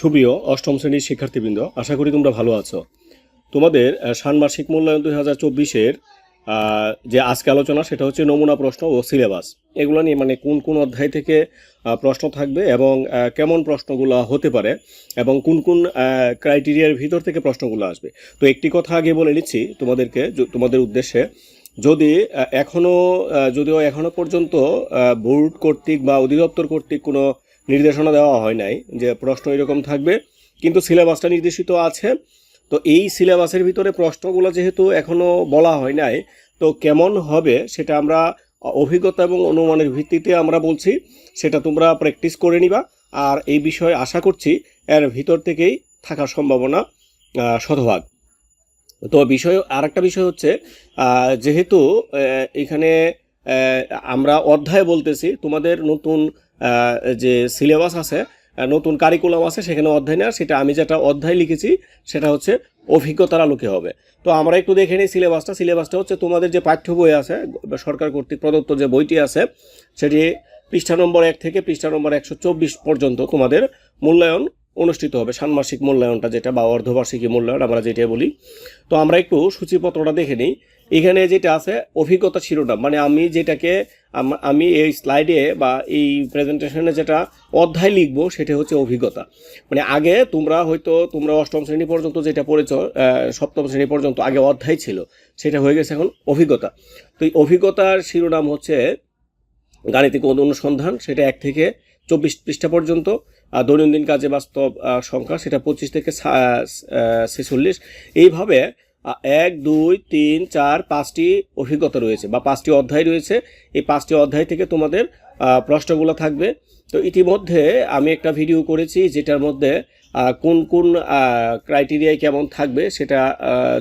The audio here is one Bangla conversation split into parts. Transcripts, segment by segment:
সুপ্রিয় অষ্টম শ্রেণির শিক্ষার্থীবৃন্দ আশা করি তোমরা ভালো আছো। তোমাদের আহ, ষান্মাসিক মূল্যায়ন দুই হাজার চব্বিশের যে আজকে আলোচনা সেটা হচ্ছে নমুনা প্রশ্ন ও সিলেবাস। এগুলো নিয়ে মানে কোন কোন অধ্যায় থেকে প্রশ্ন থাকবে এবং কেমন প্রশ্নগুলো হতে পারে এবং কোন কোন ক্রাইটেরিয়ার ভিতর থেকে প্রশ্নগুলো আসবে। তো একটি কথা আগে বলে নিচ্ছি তোমাদেরকে তোমাদের উদ্দেশ্যে। যদি আহ, এখনও যদিও এখনও পর্যন্ত বোর্ড কর্তৃক বা অধিদপ্তর কর্তৃক কোনো নির্দেশনা দেওয়া হয় নাই যে প্রশ্ন এরকম থাকবে, কিন্তু সিলেবাসটা নির্দেশিত আছে। তো এই সিলেবাসের ভিতরে প্রশ্নগুলো যেহেতু এখনও বলা হয় নাই, তো কেমন হবে সেটা আমরা অভিজ্ঞতা এবং অনুমানের ভিত্তিতে আমরা বলছি, সেটা তোমরা প্র্যাকটিস করে নিবা। আর এই বিষয়ে আশা করছি এর ভিতর থেকেই থাকার সম্ভাবনা শতভাগ। তো বিষয় আর একটা বিষয় হচ্ছে যেহেতু এখানে আমরা অধ্যায় বলতেছি, তোমাদের নতুন যে সিলেবাস আছে নতুন কারিকুলাম আছে, সেখানে অধ্যায় না সেটা আমি যেটা অধ্যায় লিখেছি, সেটা হচ্ছে অভিজ্ঞতার আলোকে হবে। তো আমরা একটু দেখে নিই সিলেবাসটা। সিলেবাসটা হচ্ছে তোমাদের যে পাঠ্য বই আছে, সরকার কর্তৃক প্রদত্ত যে বইটি আছে, সেটি পৃষ্ঠা নম্বর এক থেকে পৃষ্ঠা নম্বর একশো চব্বিশ পর্যন্ত তোমাদের মূল্যায়ন অনুষ্ঠিত হবে। ষান্মাসিক মূল্যায়নটা যেটা বা অর্ধবার্ষিকী মূল্যায়ন আমরা যেটা বলি। তো আমরা একটু সূচিপত্রটা দেখে নিই। এখানে যেটা আছে, অভিজ্ঞতা শিরোনাম। মানে আমি যেটাকে, আম- এই স্লাইডে বা এই প্রেজেন্টেশনে যেটা অধ্যায় লিখব, সেটা হচ্ছে অভিজ্ঞতা। মানে আগে তোমরা হয়তো, তোমরা অষ্টম শ্রেণি পর্যন্ত যেটা পড়েছ সপ্তম শ্রেণি পর্যন্ত আগে অধ্যায় ছিল, সেটা হয়ে গেছে এখন অভিজ্ঞতা। তো এই অভিজ্ঞতার শিরোনাম হচ্ছে গাণিতিক অনুসন্ধান, সেটা এক থেকে চব্বিশ পৃষ্ঠা পর্যন্ত, আর দৈনন্দিন কাজে বাস্তব সংখ্যা, সেটা পঁচিশ থেকে ছেচল্লিশ। এইভাবে এক, দুই, তিন, চার, পাঁচটি অভিজ্ঞতা রয়েছে বা পাঁচটি অধ্যায় রয়েছে। এই পাঁচটি অধ্যায় থেকে তোমাদের প্রশ্নগুলো থাকবে। তো ইতিমধ্যে আমি একটা ভিডিও করেছি যেটার মধ্যে কোন কোন ক্রাইটেরিয়ায় কেমন থাকবে সেটা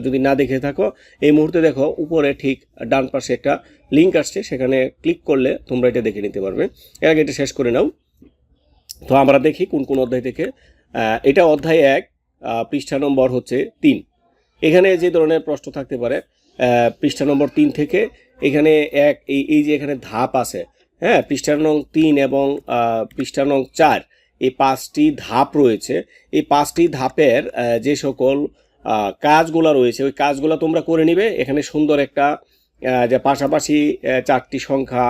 যদি না দেখে থাকো, এই মুহূর্তে দেখো উপরে ঠিক ডান পাশে একটা লিঙ্ক আসছে, সেখানে ক্লিক করলে তোমরা এটা দেখে নিতে পারবে। এর আগে এটা শেষ করে নাও। তো আমরা দেখি কোন কোন অধ্যায় থেকে এটা অধ্যায় এক পৃষ্ঠা নম্বর হচ্ছে তিন। এখানে যে ধরনের প্রশ্ন থাকতে পারে পৃষ্ঠা নম্বর তিন থেকে, এখানে এক, এই এই যে এখানে ধাপ আছে হ্যাঁ পৃষ্ঠা নং তিন এবং পৃষ্ঠা নং চার, এই পাঁচটি ধাপ রয়েছে। এই পাঁচটি ধাপের যে সকল কাজগুলো রয়েছে, ওই কাজগুলো তোমরা করে নিবে। এখানে সুন্দর একটা যে পাশাপাশি চারটি সংখ্যা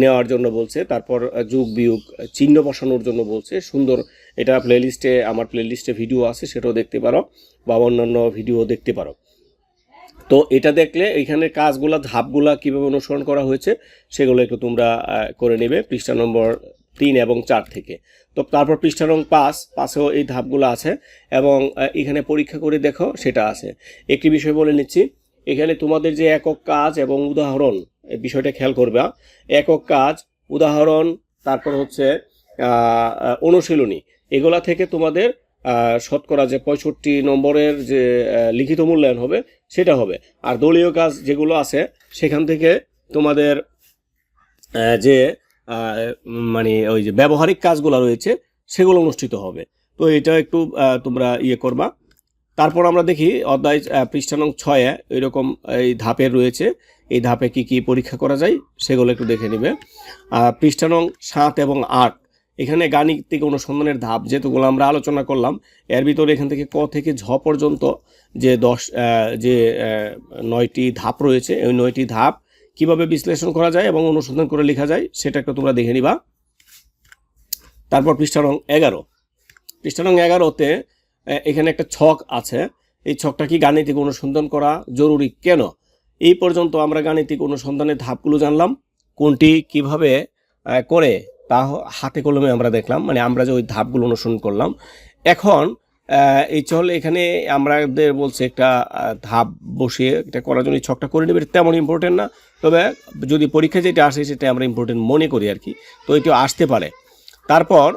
নেওয়ার জন্য বলছে, তারপর যোগ বিয়োগ, চিহ্ন বসানোর জন্য বলছে, সুন্দর এটা প্লেলিস্টে আমার প্লেলিস্টে ভিডিও আছে, সেটাও দেখতে পারো, বা অন্যান্য ভিডিও দেখতে পারো। তো এটা দেখলে এখানে কাজগুলা, ধাপগুলা কীভাবে অনুসরণ করা হয়েছে, সেগুলো একটু তোমরা করে নেবে পৃষ্ঠা নম্বর তিন এবং চার থেকে। তো তারপর পৃষ্ঠা নং পাঁচ, পাশেও এই ধাপগুলো আছে, এবং এখানে পরীক্ষা করে দেখো, সেটা আছে। একটি বিষয় বলে নিচ্ছি, এখানে তোমাদের যে একক কাজ এবং উদাহরণ, এই বিষয়টা খেয়াল করবে, একক কাজ, উদাহরণ, তারপর হচ্ছে অনুশীলনী। এগুলা থেকে তোমাদের শতকরা যে পঁয়ষট্টি নম্বরের যে লিখিত মূল্যায়ন হবে সেটা হবে। আর দলীয় কাজ যেগুলো আছে সেখান থেকে তোমাদের যে মানে ওই যে ব্যবহারিক কাজগুলো রয়েছে সেগুলো অনুষ্ঠিত হবে। তো এটা একটু তোমরা ইয়ে করবা। তারপর আমরা দেখি অধ্যায় আহ, পৃষ্ঠা নং ছয়ে এরকম এই ধাপের রয়েছে। এই ধাপে কি কি পরীক্ষা করা যায় সেগুলো একটু দেখে নেবে। আহ, পৃষ্ঠা নং সাত এবং আট এখানে গাণিতিক অনুসন্ধানের ধাপ যেহেতুগুলো আমরা আলোচনা করলাম, এর ভিতরে এখান থেকে ক থেকে ঝ পর্যন্ত যে দশ যে নয়টি ধাপ রয়েছে ওই নয়টি ধাপ কীভাবে বিশ্লেষণ করা যায় এবং অনুসন্ধান করে লেখা যায় সেটা একটু তোমরা দেখে নিবা। তারপর পৃষ্ঠা নং এগারো। পৃষ্ঠা নং এগারোতে এখানে একটা ছক আছে। এই ছকটা কি গাণিতিক অনুসন্ধান করা জরুরি কেন? এই পর্যন্ত আমরা গাণিতিক অনুসন্ধানের ধাপগুলো জানলাম। কোনটি, কীভাবে করে তা হাতে কলমে আমরা দেখলাম মানে আমরা যে ওই ধাপগুলো অনুসরণ করলাম। এখন এই চল এখানে আমাদের বলছে একটা ধাপ বসিয়ে এটা করার জন্য ছকটা করে নেবে তেমন ইম্পর্টেন্ট না। তবে যদি পরীক্ষা যেটা আসে সেটা আমরা ইম্পর্টেন্ট মনে করি আর কি, তো এটিও আসতে পারে। তারপর,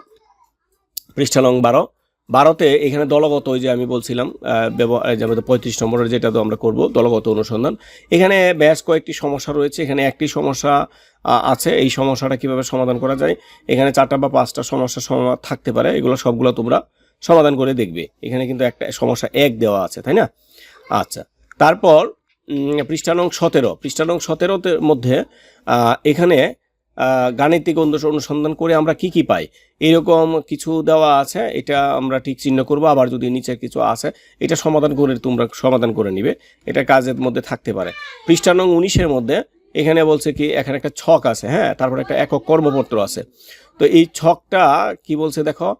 পৃষ্ঠা নং বারো বারোতে এখানে দলগত ওই যে আমি বলছিলাম আহ, ব্যব- এই যে আমাদের পঁয়ত্রিশ নম্বরের যেটা তো আমরা করব দলগত অনুসন্ধান। এখানে বেশ কয়েকটি সমস্যা রয়েছে। এখানে একটি সমস্যা আছে। এই সমস্যাটা কীভাবে সমাধান করা যায়? এখানে চারটা বা পাঁচটা সমস্যা সমা- থাকতে পারে। এগুলো সবগুলো তোমরা সমাধান করে দেখবে। এখানে কিন্তু একটা সমস্যা এক দেওয়া আছে তাই না? আচ্ছা। তারপর পৃষ্ঠানং সতেরো। পৃষ্ঠা নং সতেরোতে মধ্যে এখানে গাণিতিক অনুস- অনুসন্ধান করে আমরা কি কি পাই। এরকম কিছু দেওয়া আছে, এটা আমরা ঠিক চিহ্ন করব, আবার যদি নিচের কিছু আছে, এটা সমাধান করে তোমরা সমাধান করে নিবে। এটা কাজের মধ্যে থাকতে পারে। পৃষ্ঠা নং উনিশের মধ্যে এখানে বলছে কি, এখানে একটা ছক আছে হ্যাঁ তারপর একটা একক কর্মপত্র আছে। তো এই ছকটা কি বলছে দেখো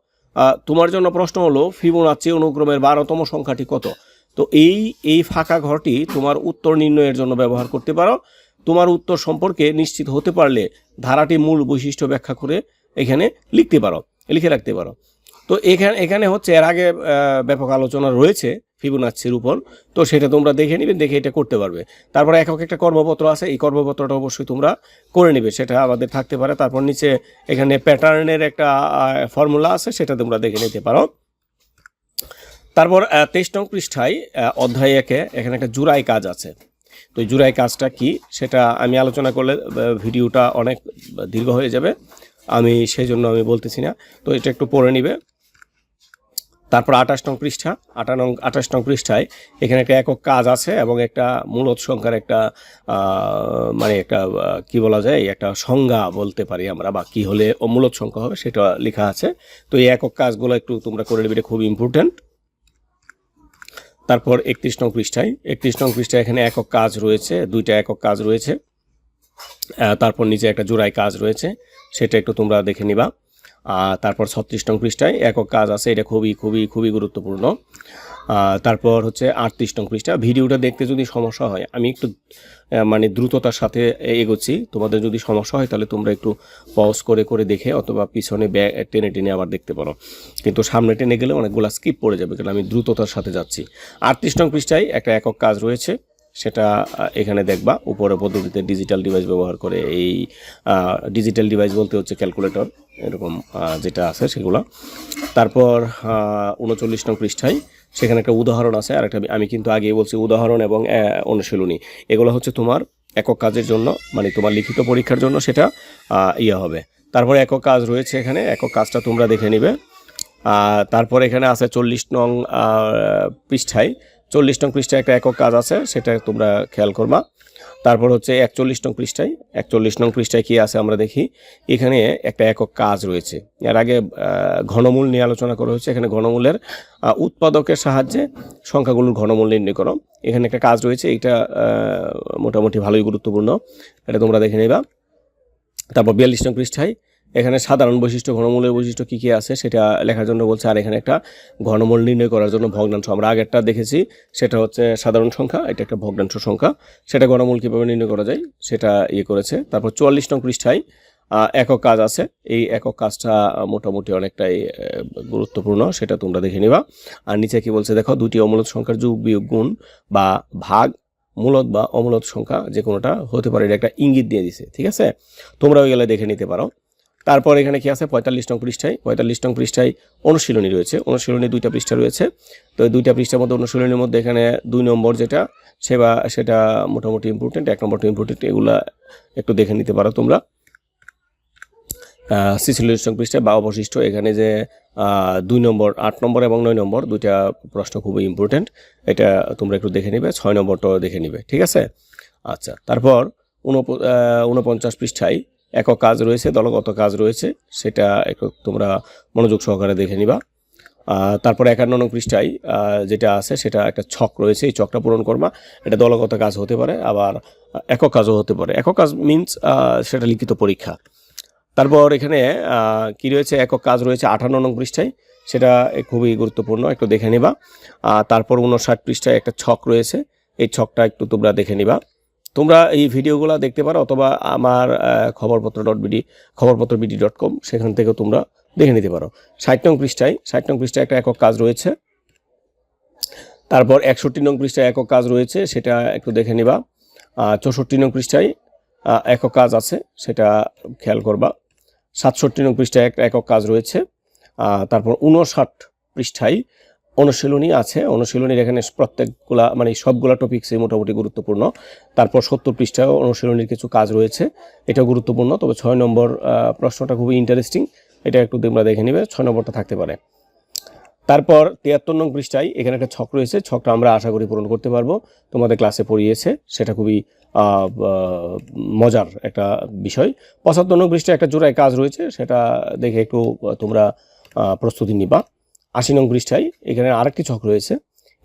তোমার জন্য প্রশ্ন হলো, ফিবোনাচ্চি অনুক্রমের বারোতম সংখ্যাটি কত? তো এই এই ফাঁকা ঘরটি তোমার উত্তর নির্ণয়ের জন্য ব্যবহার করতে পারো। তোমার উত্তর সম্পর্কে নিশ্চিত হতে পারলে ধারাটি মূল বৈশিষ্ট্য ব্যাখ্যা করে এখানে লিখতে পারো, লিখে রাখতে পারো। তো এখানে এখানে হচ্ছে এর আগে ব্যাপক আলোচনা রয়েছে ফিবোনাচ্ছির উপর। তো সেটা তোমরা দেখে নিবে, দেখে এটা করতে পারবে। তারপরে একক একটা কর্মপত্র আছে, এই কর্মপত্রটা অবশ্যই তোমরা করে নিবে, সেটা আমাদের থাকতে পারে। তারপর নিচে এখানে প্যাটার্নের একটা ফর্মুলা আছে, সেটা তোমরা দেখে নিতে পারো। তারপর তেইশ নং পৃষ্ঠায় অধ্যায় একে, এখানে একটা জুরাই কাজ আছে। তো জুরাই কাজটা কি সেটা আমি আলোচনা করলে ভিডিওটা অনেক দীর্ঘ হয়ে যাবে। আমি সেই জন্য আমি বলতেছি না। তো এটা একটু পড়ে নিবে। তারপর আঠাশ নং পৃষ্ঠা। আটা নং, আঠাশ নং পৃষ্ঠায় এখানে একটা একক কাজ আছে এবং একটা মূলত সংখ্যার একটা মানে একটা কি বলা যায়, একটা সংজ্ঞা বলতে পারি আমরা বা কী হলে মূলত সংখ্যা হবে সেটা লেখা আছে। তো এই একক কাজগুলো একটু তোমরা করে নেবে, এটা খুব ইম্পর্ট্যান্ট তারপর একত্রিশ নং পৃষ্ঠায়, একত্রিশ নং পৃষ্ঠায় এখানে একক কাজ রয়েছে, দুইটা একক কাজ রয়েছে। তারপর নিচে একটা জোড়ায় কাজ রয়েছে, সেটা একটু তোমরা দেখে নিবা। আর তারপর ছত্রিশ নং পৃষ্ঠায় একক কাজ আছে, এটা খুবই খুবই খুবই গুরুত্বপূর্ণ। তারপর হচ্ছে আটত্রিশ নং পৃষ্ঠা। ভিডিওটা দেখতে যদি সমস্যা হয়, আমি একটু মানে দ্রুততার সাথে এগোচ্ছি। তোমাদের যদি সমস্যা হয়, তাহলে তোমরা একটু পজ করে করে দেখে অথবা পিছনে ব্যাগ, টেনে টেনে আবার দেখতে পারো। কিন্তু সামনে টেনে গেলে অনেকগুলো স্কিপ পড়ে যাবে, কারণ আমি দ্রুততার সাথে যাচ্ছি। আটত্রিশ নং পৃষ্ঠায় একটা একক কাজ রয়েছে, সেটা এখানে দেখবা, উপরে পদ্ধতিতে ডিজিটাল ডিভাইস ব্যবহার করে এই ডিজিটাল ডিভাইস বলতে হচ্ছে ক্যালকুলেটর এরকম যেটা আছে সেগুলো। তারপর উনচল্লিশ নং পৃষ্ঠায় সেখানে একটা উদাহরণ আছে আর একটা আমি কিন্তু আগেই বলছি উদাহরণ এবং অনুশীলনী। এগুলো হচ্ছে তোমার একক কাজের জন্য মানে তোমার লিখিত পরীক্ষার জন্য সেটা ইয়ে হবে। তারপরে একক কাজ রয়েছে এখানে, একক কাজটা তোমরা দেখে নিবে। তারপর এখানে আছে চল্লিশ নং পৃষ্ঠায়। চল্লিশ নং পৃষ্ঠায় একটা একক কাজ আছে, সেটা তোমরা খেয়াল করবা। তারপর হচ্ছে একচল্লিশ নং পৃষ্ঠায়, একচল্লিশ নং পৃষ্ঠায় কী আছে আমরা দেখি। এখানে একটা একক কাজ রয়েছে। এর আগে ঘনমূল নিয়ে আলোচনা করা হয়েছে। এখানে ঘনমূলের উৎপাদকের সাহায্যে সংখ্যাগুলোর ঘনমূল নির্ণয় করো এখানে একটা কাজ রয়েছে। এটা মোটামুটি ভালোই গুরুত্বপূর্ণ। এটা তোমরা দেখে নেবা। তারপর বিয়াল্লিশ নং পৃষ্ঠায় এখানে সাধারণ বৈশিষ্ট্য, ঘনমূলের বৈশিষ্ট্য কী কী আছে সেটা লেখার জন্য বলছে। আর এখানে একটা ঘনমূল নির্ণয় করার জন্য ভগ্নাংশ আমরা আগেরটা দেখেছি, সেটা হচ্ছে সাধারণ সংখ্যা, এটা একটা ভগ্নাংশ সংখ্যা। সেটা ঘনমূল কীভাবে নির্ণয় করা যায় সেটা ইয়ে করেছে। তারপর চুয়াল্লিশ নং পৃষ্ঠায় একক কাজ আছে। এই একক কাজটা মোটামুটি অনেকটাই গুরুত্বপূর্ণ, সেটা তোমরা দেখে নিবা। আর নিচে কি বলছে দেখো, দুটি অমূলত সংখ্যার যুগ বিয়োগ গুণ বা ভাগ, মূলত বা অমূলত সংখ্যা যে কোনোটা হতে পারে, এটা একটা ইঙ্গিত দিয়ে দিছে, ঠিক আছে? তোমরা ওই গেলে দেখে নিতে পারো। তারপর এখানে কি আছে? পঁয়তাল্লিশ নং পৃষ্ঠায়, পঁয়তাল্লিশ নং পৃষ্ঠায় অনুশীলনী রয়েছে। অনুশীলনী দুইটা পৃষ্ঠা রয়েছে। তো এই দুইটা পৃষ্ঠার মধ্যে অনুশীলনীর মধ্যে এখানে দুই নম্বর যেটা, সেবা, সেটা মোটামুটি ইম্পর্টেন্ট এক নম্বরটা ইম্পর্টেন্ট এগুলা একটু দেখে নিতে পারো তোমরা। নং পৃষ্ঠায় বা অবশিষ্ট, এখানে যে দুই নম্বর, আট নম্বর এবং নয় নম্বর, দুইটা প্রশ্ন খুবই ইম্পর্টেন্ট এটা তোমরা একটু দেখে নিবে, ছয় নম্বরটাও দেখে নিবে, ঠিক আছে? আচ্ছা তারপর উনপঞ্চাশ পৃষ্ঠায় একক কাজ রয়েছে, দলগত কাজ রয়েছে, সেটা একটু তোমরা মনোযোগ সহকারে দেখে নিবা। তারপর একান্ন নং পৃষ্ঠায় যেটা আছে সেটা একটা ছক রয়েছে, এই ছকটা পূরণ করবা। এটা দলগত কাজ হতে পারে, আবার একক কাজও হতে পারে। একক কাজ মিনস সেটা লিখিত পরীক্ষা। তারপর এখানে কি রয়েছে? একক কাজ রয়েছে আঠান্ন নং পৃষ্ঠায়, সেটা খুবই গুরুত্বপূর্ণ, একটু দেখে নিবা। তারপর উনষাট পৃষ্ঠায় একটা ছক রয়েছে, এই ছকটা একটু তোমরা দেখে নিবা। তোমরা এই ভিডিওগুলো দেখতে পারো অথবা আমার Khaborpatra dot BD Khaborpatra BD dot com সেখান থেকেও তোমরা দেখে নিতে পারো। ষাট নং পৃষ্ঠায়, ষাট নং পৃষ্ঠায় একটা একক কাজ রয়েছে। তারপর একষট্টি নং পৃষ্ঠায় একক কাজ রয়েছে, সেটা একটু দেখে নিবা। চৌষট্টি নং পৃষ্ঠায় একক কাজ আছে, সেটা খেয়াল করবা। সাতষট্টি নং পৃষ্ঠায় একটা একক কাজ রয়েছে। তারপর উনষাট পৃষ্ঠায় অনুশীলনী আছে। অনুশীলনীর এখানে প্রত্যেকগুলা মানে সবগুলা টপিক্সই মোটামুটি গুরুত্বপূর্ণ। তারপর সত্তর পৃষ্ঠায় অনুশীলনীর কিছু কাজ রয়েছে। এটা গুরুত্বপূর্ণ, তবে ছয় নম্বর প্রশ্নটা খুবই ইন্টারেস্টিং এটা একটু তোমরা দেখে নিবে, ছয় নম্বরটা থাকতে পারে। তারপর তিয়াত্তর নং পৃষ্ঠায় এখানে একটা ছক রয়েছে। ছকটা আমরা আশা করি পূরণ করতে পারব। তোমাদের ক্লাসে পড়িয়েছে, সেটা খুবই মজার একটা বিষয়। পঁচাত্তর নং পৃষ্ঠায় একটা জোড়ায় কাজ রয়েছে, সেটা দেখে একটু তোমরা প্রস্তুতি নিবা। আশি নং পৃষ্ঠায় এখানে আরেকটি ছক রয়েছে।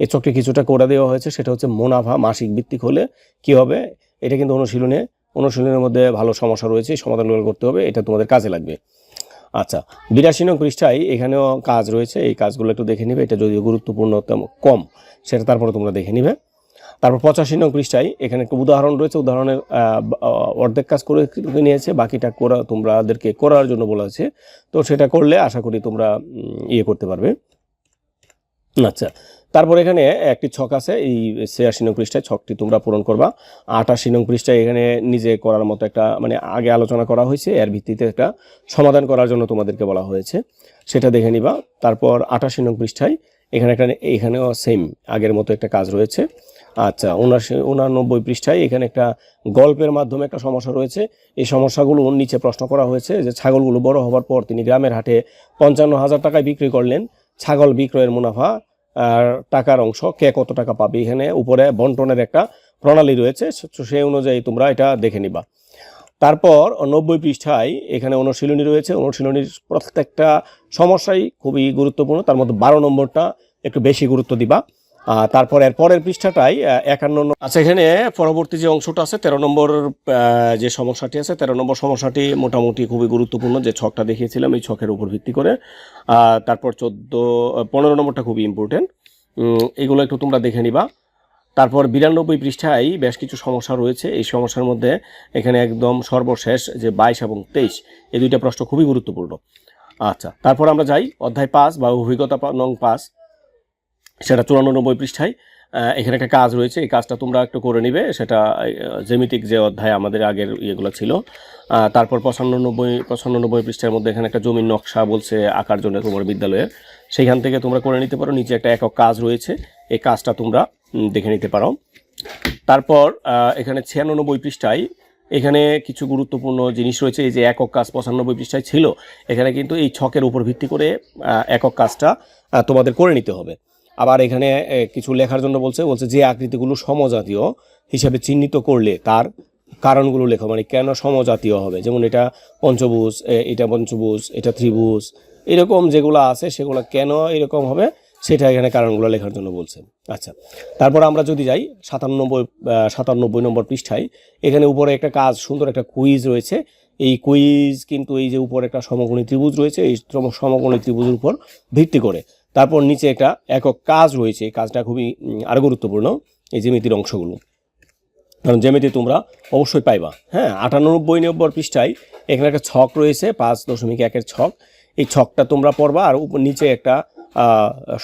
এই ছকটি কিছুটা করে দেওয়া হয়েছে, সেটা হচ্ছে মুনাফা মাসিক ভিত্তিক হলে কী হবে? এটা কিন্তু অনুশীলনে, অনুশীলনের মধ্যে ভালো সমস্যা রয়েছে সমাধান সমাধানগুলো করতে হবে, এটা তোমাদের কাজে লাগবে। আচ্ছা বিরাশি নং পৃষ্ঠায় এখানেও কাজ রয়েছে, এই কাজগুলো একটু দেখে নিবে, এটা যদিও গুরুত্বপূর্ণ কম, সেটা তারপরে তোমরা দেখে নিবে। তারপর পঁচাশি নং পৃষ্ঠায় এখানে একটা উদাহরণ রয়েছে, উদাহরণের অর্ধেক কাজ করে নিয়েছে, বাকিটা করা তোমাদেরকে করার জন্য বলা আছে। তো সেটা করলে আশা করি তোমরা ইয়ে করতে পারবে। আচ্ছা তারপর এখানে একটি ছক আছে, এই ছিয়াশি নং পৃষ্ঠায় ছকটি তোমরা পূরণ করবা। আটাশি নং পৃষ্ঠায় এখানে নিজে করার মতো একটা মানে আগে আলোচনা করা হয়েছে, এর ভিত্তিতে একটা সমাধান করার জন্য তোমাদেরকে বলা হয়েছে। সেটা দেখে নিবা। তারপর আটাশি নং পৃষ্ঠায় এখানে একটা, এখানেও সেম আগের মতো একটা কাজ রয়েছে। আচ্ছা উনাশি উনানব্বই পৃষ্ঠায় এখানে একটা গল্পের মাধ্যমে একটা সমস্যা রয়েছে। এই সমস্যাগুলো নিচে প্রশ্ন করা হয়েছে যে ছাগলগুলো বড় হওয়ার পর তিনি গ্রামের হাটে পঞ্চান্ন হাজার টাকায় বিক্রি করলেন। ছাগল বিক্রয়ের মুনাফা আর টাকার অংশ কে কত টাকা পাবে? এখানে উপরে বন্টনের একটা প্রণালী রয়েছে। সেই অনুযায়ী তোমরা এটা দেখে নিবা। তারপর নব্বই পৃষ্ঠায় এখানে অনুশীলনী রয়েছে। অনুশীলনীর প্রত্যেকটা সমস্যাই খুবই গুরুত্বপূর্ণ। তার মধ্যে বারো নম্বরটা একটু বেশি গুরুত্ব দিবা। তারপর এর পরের পৃষ্ঠাটাই একান্ন আচ্ছা এখানে পরবর্তী যে অংশটা আছে, তেরো নম্বর যে সমস্যাটি আছে, তেরো নম্বর সমস্যাটি মোটামুটি খুবই গুরুত্বপূর্ণ যে ছকটা দেখিয়েছিলাম, এই ছকের উপর ভিত্তি করে। তারপর চোদ্দ পনেরো নম্বরটা খুবই ইম্পর্টেন্ট এগুলো একটু তোমরা দেখে নিবা। তারপর বিরানব্বই পৃষ্ঠায় বেশ কিছু সমস্যা রয়েছে। এই সমস্যার মধ্যে এখানে একদম সর্বশেষ যে বাইশ এবং তেইশ, এই দুইটা প্রশ্ন খুবই গুরুত্বপূর্ণ। আচ্ছা তারপর আমরা যাই অধ্যায় পাঁচ বা অভিজ্ঞতা নং পাঁচ, সেটা চুরানব্বই পৃষ্ঠায়। এখানে একটা কাজ রয়েছে, এই কাজটা তোমরা একটু করে নিবে, সেটা জেমিতিক যে অধ্যায় আমাদের আগের ইয়েগুলো ছিল। তারপর পঁচানব্বই পঁচানব্বই পৃষ্ঠার মধ্যে এখানে একটা জমির নকশা বলছে আঁকার জন্য তোমার বিদ্যালয়ের। সেইখান থেকে তোমরা করে নিতে পারো, নিচে একটা একক কাজ রয়েছে। এই কাজটা তোমরা দেখে নিতে পারো। তারপর এখানে ছিয়ানব্বই পৃষ্ঠায়, এখানে কিছু গুরুত্বপূর্ণ জিনিস রয়েছে, এই যে একক কাজ পঁচানব্বই পৃষ্ঠায় ছিল, এখানে কিন্তু এই ছকের উপর ভিত্তি করে একক কাজটা তোমাদের করে নিতে হবে। আবার এখানে কিছু লেখার জন্য বলছে বলছে যে আকৃতিগুলো সমজাতীয় হিসাবে চিহ্নিত করলে তার কারণগুলো লেখো মানে কেন সমজাতীয় হবে? যেমন এটা পঞ্চভুজ এটা পঞ্চভুজ, এটা ত্রিভুজ, এরকম যেগুলো আছে সেগুলো কেন এরকম হবে? সেটা এখানে কারণগুলো লেখার জন্য বলছে আচ্ছা তারপর আমরা যদি যাই সাতানব্বই সাতানব্বই নম্বর পৃষ্ঠায় এখানে উপরে একটা কাজ সুন্দর একটা কুইজ রয়েছে। এই কুইজ কিন্তু এই যে উপরে একটা সমকোণী ত্রিভুজ রয়েছে এই সম- সমকোণী ত্রিভুজের উপর ভিত্তি করে। তারপর নিচে একটা একক কাজ রয়েছে এই কাজটা খুবই উম, আরও গুরুত্বপূর্ণ এই জ্যামিতির অংশগুলো। কারণ জ্যামিতি তোমরা অবশ্যই পাইবা। হ্যাঁ আটানব্বই নম্বর পৃষ্ঠায় এখানে একটা ছক রয়েছে পাঁচ দশমিক একের ছক। এই ছকটা তোমরা পড়বা আর নিচে একটা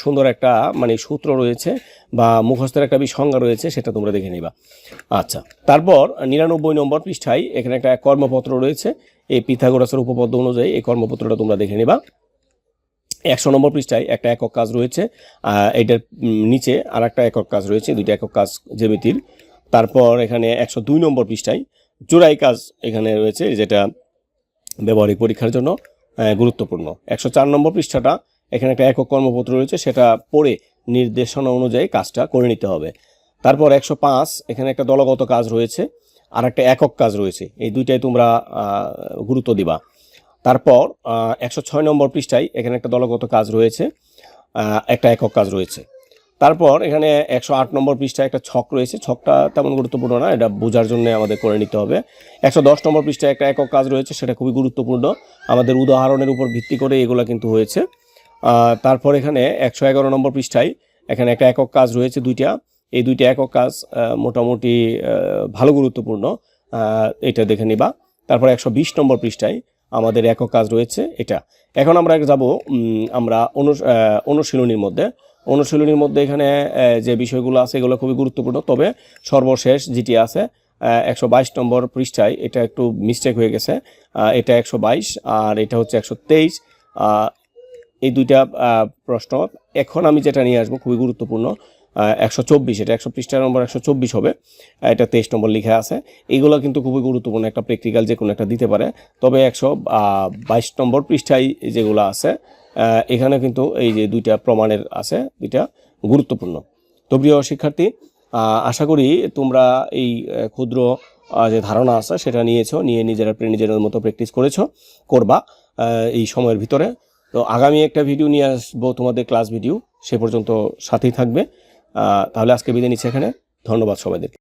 সুন্দর একটা মানে সূত্র রয়েছে বা মুখস্থের একটা সংজ্ঞা রয়েছে, সেটা তোমরা দেখে নিবা। আচ্ছা তারপর নিরানব্বই নম্বর পৃষ্ঠায় এখানে একটা কর্মপত্র রয়েছে। এই পিথাগোরাসের উপপাদ্য অনুযায়ী এই কর্মপত্রটা তোমরা দেখে নিবা। একশো নম্বর পৃষ্ঠায় একটা একক কাজ রয়েছে এটার নিচে আর একটা একক কাজ রয়েছে, দুইটা একক কাজ জ্যামিতির। তারপর এখানে একশো দুই নম্বর পৃষ্ঠায় জোড়াই কাজ এখানে রয়েছে, যেটা ব্যবহারিক পরীক্ষার জন্য গুরুত্বপূর্ণ। একশো চার নম্বর পৃষ্ঠাটা এখানে একটা একক কর্মপত্র রয়েছে, সেটা পড়ে নির্দেশনা অনুযায়ী কাজটা করে নিতে হবে। তারপর একশো পাঁচ, এখানে একটা দলগত কাজ রয়েছে, আর একটা একক কাজ রয়েছে। এই দুইটাই তোমরা গুরুত্ব দিবা। তারপর একশো ছয় নম্বর পৃষ্ঠায় এখানে একটা দলগত কাজ রয়েছে একটা একক কাজ রয়েছে। তারপর এখানে একশো আট নম্বর পৃষ্ঠায় একটা ছক রয়েছে, ছকটা তেমন গুরুত্বপূর্ণ না, এটা বোঝার জন্য আমাদের করে নিতে হবে। একশো দশ নম্বর পৃষ্ঠায় একটা একক কাজ রয়েছে, সেটা খুবই গুরুত্বপূর্ণ। আমাদের উদাহরণের উপর ভিত্তি করে এগুলো কিন্তু হয়েছে। তারপর এখানে একশো এগারো নম্বর পৃষ্ঠায় এখানে একটা একক কাজ রয়েছে দুইটা। এই দুইটা একক কাজ মোটামুটি ভালো গুরুত্বপূর্ণ। এটা দেখে নিবা। তারপর একশো বিশ নম্বর পৃষ্ঠায় আমাদের একক কাজ রয়েছে এটা। এখন আমরা যাব আমরা অনু অনুশীলনীর মধ্যে। অনুশীলনীর মধ্যে এখানে যে বিষয়গুলো আছে এগুলো খুবই গুরুত্বপূর্ণ। তবে সর্বশেষ যেটি আছে একশো বাইশ নম্বর পৃষ্ঠায় এটা একটু মিস্টেক হয়ে গেছে। এটা একশো বাইশ আর এটা হচ্ছে একশো তেইশ। দুইটা প্রশ্ন। এখন আমি যেটা নিয়ে আসব, খুবই গুরুত্বপূর্ণ একশো চব্বিশ, এটা একশো পৃষ্ঠা নম্বর একশো চব্বিশ হবে। এটা তেইশ নম্বর লিখে আছে। এইগুলো কিন্তু খুবই গুরুত্বপূর্ণ, একটা প্র্যাকটিক্যাল যে কোনো একটা দিতে পারে। তবে একশো বাইশ নম্বর পৃষ্ঠায় যেগুলো আছে এখানে কিন্তু এই যে দুইটা প্রমাণের আছে, দুইটা গুরুত্বপূর্ণ। তো প্রিয় শিক্ষার্থী আশা করি তোমরা এই ক্ষুদ্র যে ধারণা আছে, সেটা নিয়েছো, নিয়ে নিজেরা নিজেদের মতো প্র্যাকটিস করেছ, করবা এই সময়ের ভিতরে। তো আগামী একটা ভিডিও নিয়ে আসব তোমাদের ক্লাস ভিডিও সে পর্যন্ত সাথেই থাকবে। তাহলে আজকে বিদায় নিচ্ছি এখানে। ধন্যবাদ সবাইদেরকে।